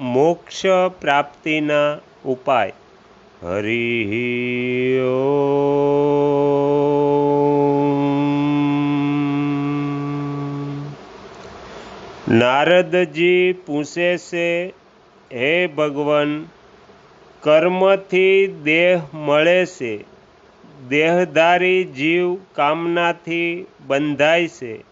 મોક્ષ પ્રાપ્તિના ઉપાય. હરિ નારદજી પૂછે છે, હે ભગવાન, કર્મથી દેહ મળે છે? દેહધારી જીવ કામનાથી બંધાય છે?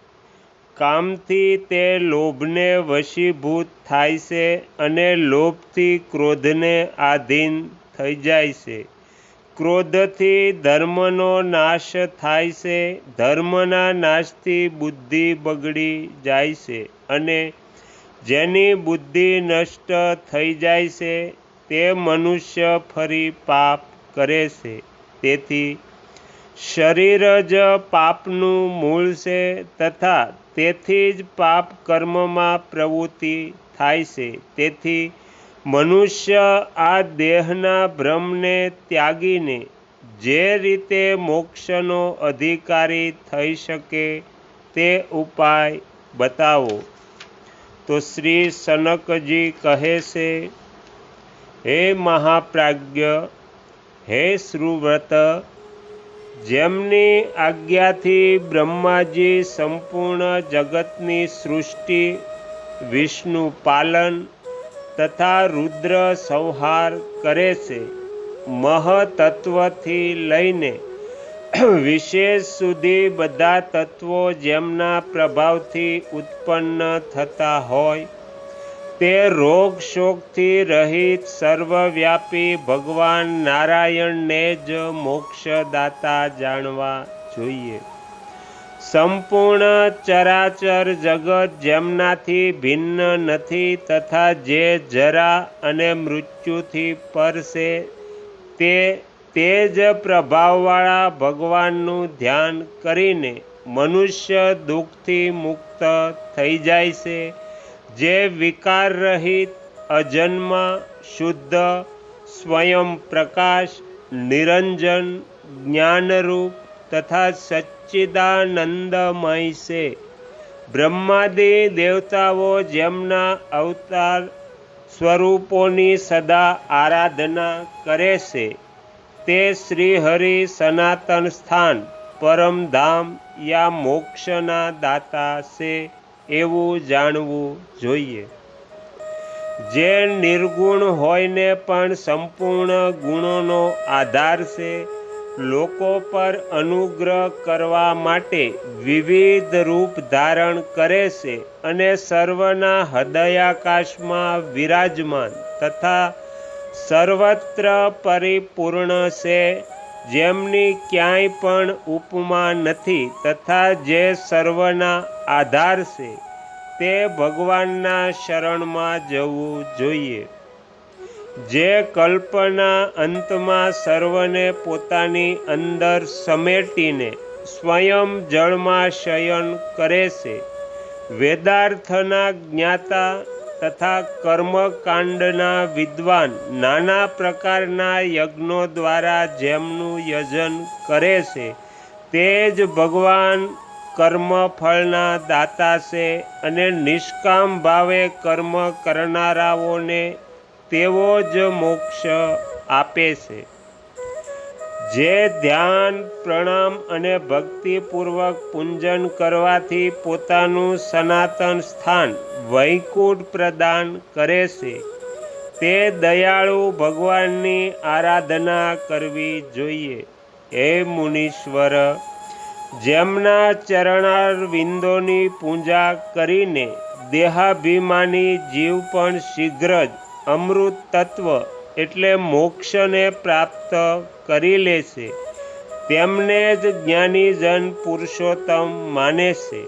કામથી તે લોભને વશીભૂત થાય છે અને લોભથી ક્રોધને આધીન થઈ જાય છે. ક્રોધથી ધર્મનો નાશ થાય છે, ધર્મના નાશથી બુદ્ધિ બગડી જાય છે અને જેની બુદ્ધિ નષ્ટ થઈ જાય છે, તે મનુષ્ય ફરી પાપ કરે છે. તેથી શરીર જ પાપનું મૂળ છે તથા તેથી જ પાપ કર્મમાં પ્રવૃત્તિ થાય છે. તેથી મનુષ્ય આ દેહના ભ્રમને ત્યાગીને જે રીતે મોક્ષનો અધિકારી થઈ શકે તે ઉપાય બતાવો. તો શ્રી સનકજી કહે છે, હે મહાપ્રાજ્ઞ, હે શ્રુવ્રત જેમની આજ્ઞાથી બ્રહ્માજી સંપૂર્ણ જગતની સૃષ્ટિ, વિષ્ણુ પાલન તથા રુદ્ર સંહાર કરે છે. મહતત્વથી લઈને વિશેષ સુધી બધા તત્વો જેમના પ્રભાવથી ઉત્પન્ન થતા હોય તે રોગ શોકથી રહિત સર્વવ્યાપી ભગવાન નારાયણને જ મોક્ષદાતા જાણવા જોઈએ. સંપૂર્ણ ચરાચર જગત જેમનાથી ભિન્ન નથી તથા જે જરા અને મૃત્યુથી પર તે તે જ પ્રભાવવાળા ભગવાનનું ધ્યાન કરીને મનુષ્ય દુઃખથી મુક્ત થઈ જાય છે. જે વિકાર રહિત, અજન્મ, શુદ્ધ, સ્વયં પ્રકાશ, નિરંજન, જ્ઞાનરૂપ તથા સચ્ચિદાનંદમય છે. બ્રહ્માદિ દેવતાઓ જેમના અવતાર સ્વરૂપોની સદા આરાધના કરે છે, તે શ્રીહરિ સનાતન સ્થાન પરમધામ યા મોક્ષના દાતા છે. એવું જાણવું જોઈએ. જે નિર્ગુણ હોયને પણ સંપૂર્ણ ગુણોનો આધાર છે, લોકો પર અનુગ્રહ કરવા માટે વિવિધ રૂપ ધારણ કરે છે અને સર્વના હૃદયાકાશમાં વિરાજમાન તથા સર્વત્ર પરિપૂર્ણ છે. જેમની ક્યાંય પણ ઉપમા નથી તથા જે સર્વના આધાર છે, તે ભગવાનના શરણમાં જવું જોઈએ. જે કલ્પના અંતમાં સર્વને પોતાની અંદર સમેટીને સ્વયં જળમાં શયન કરે છે, વેદાર્થના જ્ઞાતા તથા કર્મકાંડના વિદ્વાન નાના પ્રકારના યજ્ઞો દ્વારા જેમનું યજન કરે છે, તે જ ભગવાન કર્મફળના દાતા છે અને નિષ્કામ ભાવે કર્મ કરનારાઓને તેવો જ મોક્ષ આપે છે. જે ધ્યાન, પ્રણામ અને ભક્તિપૂર્વક પૂંજન કરવાથી પોતાનું સનાતન સ્થાન વૈકુંઠ પ્રદાન કરે છે. તે દયાળુ ભગવાનની આરાધના કરવી જોઈએ. હે મુનીશ્વર, જેમના ચરણારવિંદોની પૂજા કરીને દેહાભિમાની જીવ પણ શીઘ્ર જ અમૃત તત્વ એટલે મોક્ષને પ્રાપ્ત કરી લે છે તેમને જ જ્ઞાનીજન પુરુષોત્તમ માને છે.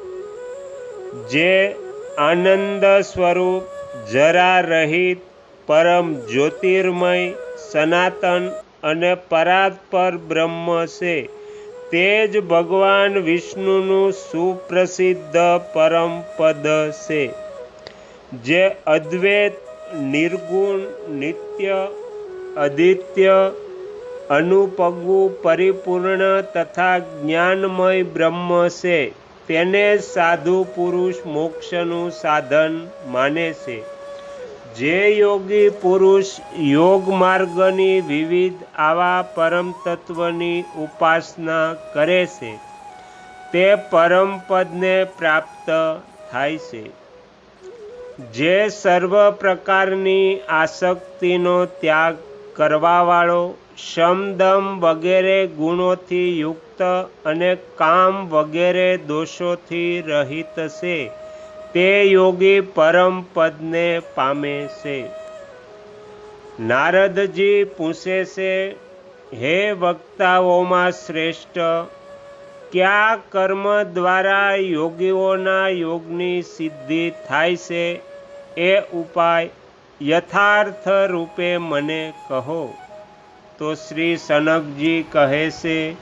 જે આનંદ સ્વરૂપ જરા રહિત પરમ જ્યોતિર્મય, સનાતન અને પરાત્પર બ્રહ્મ છે. તે જ ભગવાન વિષ્ણુનું સુપ્રસિદ્ધ પરમ પદ છે. જે અદ્વૈત નિર્ગુણ, નિત્ય, અદિત્ય અનુપગવું પરિપૂર્ણ તથા જ્ઞાનમય બ્રહ્મ છે. તેને સાધુ પુરુષ મોક્ષનું સાધન માને છે. જે યોગી પુરુષ યોગ માર્ગની વિવિધ આવા પરમ તત્વની ઉપાસના કરે છે. તે પરમ પદને પ્રાપ્ત થાય છે. જે સર્વ પ્રકારની આસક્તિનો ત્યાગ કરવાવાળો, શમદમ વગેરે ગુણોથી યુક્ત અને કામ વગેરે દોષોથી રહિત છે, તે યોગી પરમ પદને પામે છે. નારદજી પૂછે છે, હે વક્તાઓમાં શ્રેષ્ઠ, કયા કર્મ દ્વારા યોગીઓના યોગની સિદ્ધિ થાય છે? એ ઉપાય યથાર્થ રૂપે મને કહો. તો શ્રી સનકજી કહે છે,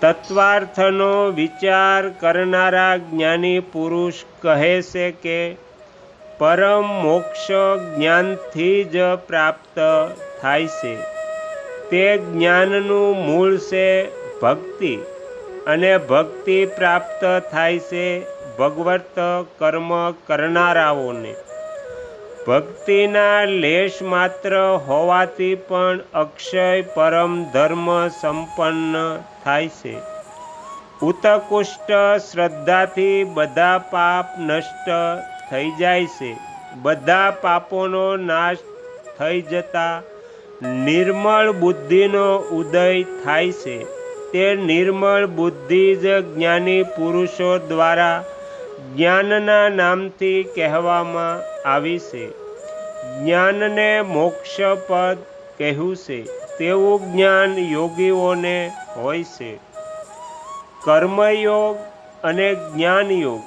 તત્વાર્થનો વિચાર કરનારા જ્ઞાની પુરુષ કહે છે કે, પરમ મોક્ષ જ્ઞાનથી જ પ્રાપ્ત થાય છે. તે જ્ઞાનનું મૂળ છે ભક્તિ અને ભક્તિ પ્રાપ્ત થાય છે ભગવત કર્મ કરનારાઓને. ભક્તિના લેશ માત્ર હોવાથી પણ અક્ષય પરમ ધર્મ સંપન્ન થાય છે. ઉતકુષ્ટ શ્રદ્ધાથી બધા પાપ નષ્ટ થઈ જાય છે. બધા પાપોનો નાશ થઈ જતા નિર્મળ બુદ્ધિનો ઉદય થાય છે. તે નિર્મળ બુદ્ધિ જ જ્ઞાની પુરુષો દ્વારા જ્ઞાનના નામથી કહેવામાં આવી છે. જ્ઞાનને મોક્ષપદ કહેવું છે. તેવું જ્ઞાન યોગીઓને હોય છે. કર્મયોગ અને જ્ઞાનયોગ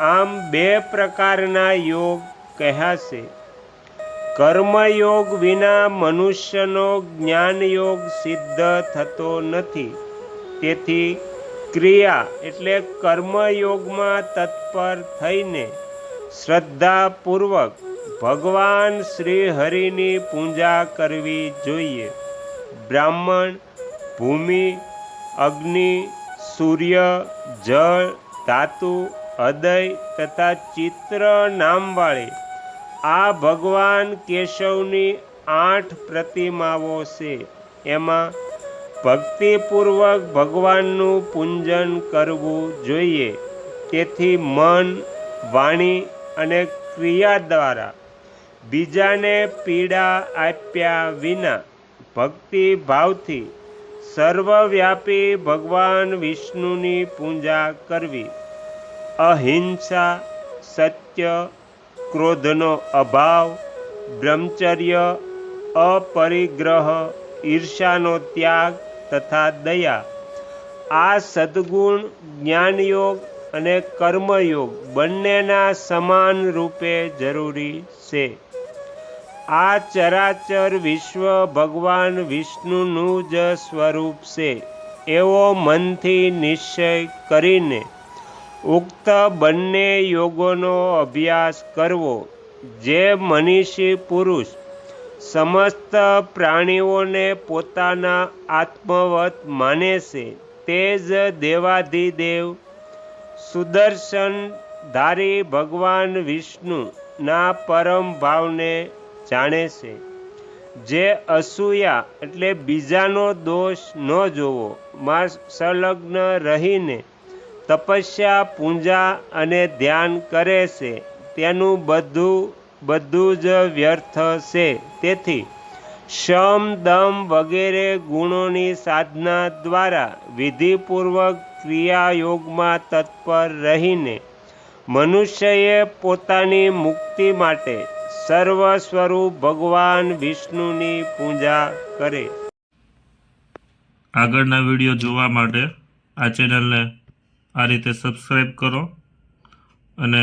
આમ બે પ્રકારના યોગ કહ્યા છે કર્મયોગ વિના મનુષ્યનો જ્ઞાનયોગ સિદ્ધ થતો નથી. તેથી ક્રિયા એટલે કર્મયોગમાં તત્પર થઈને શ્રદ્ધાપૂર્વક ભગવાન શ્રી હરિની પૂજા કરવી જોઈએ. બ્રાહ્મણ, ભૂમિ, અગ્નિ, સૂર્ય, જળ, ધાતુ, હૃદય તથા ચિત્ર નામવાળી આ ભગવાન કેશવની આઠ પ્રતિમાઓ છે. એમાં ભક્તિપૂર્વક ભગવાનનું પૂજન કરવું જોઈએ. તેથી મન, વાણી અને ક્રિયા દ્વારા બીજાને પીડા આપ્યા વિના ભક્તિભાવથી સર્વવ્યાપી ભગવાન વિષ્ણુની પૂજા કરવી. અહિંસા, સત્ય, ક્રોધનો અભાવ, બ્રહ્મચર્ય, અપરિગ્રહ ઈર્ષાનો ત્યાગ તથા દયા. આ સદ્ગુણ, જ્ઞાનયોગ અને કર્મયોગ બંનેના સમાન રૂપે જરૂરી છે. આ ચરાચર વિશ્વ ભગવાન વિષ્ણુનું જ સ્વરૂપ છે. એવો મનથી નિશ્ચય કરીને ઉક્ત બંને યોગોનો અભ્યાસ કરવો. જે મનીષી પુરુષ સમસ્ત પ્રાણીઓને પોતાના આત્મવત માને છે. તે જ દેવાધિદેવ સુદર્શનધારી ભગવાન વિષ્ણુના પરમ ભાવને જાણે છે. જે અસૂયા એટલે બીજાનો દોષ ન જોવો. માં સંલગ્ન રહીને તપસ્યા, પૂજા અને ધ્યાન કરે છે. તેનું બધું બધું જ વ્યર્થ છે. તેથી શમ, દમ વગેરે ગુણોની સાધના દ્વારા વિધિપૂર્વક ક્રિયાયોગમાં તત્પર રહીને મનુષ્યએ પોતાની મુક્તિ માટે સર્વ સ્વરૂપ ભગવાન વિષ્ણુની પૂજા કરે. આગળના વીડિયો જોવા માટે આ ચેનલને આ રીતે સબસ્ક્રાઈબ કરો અને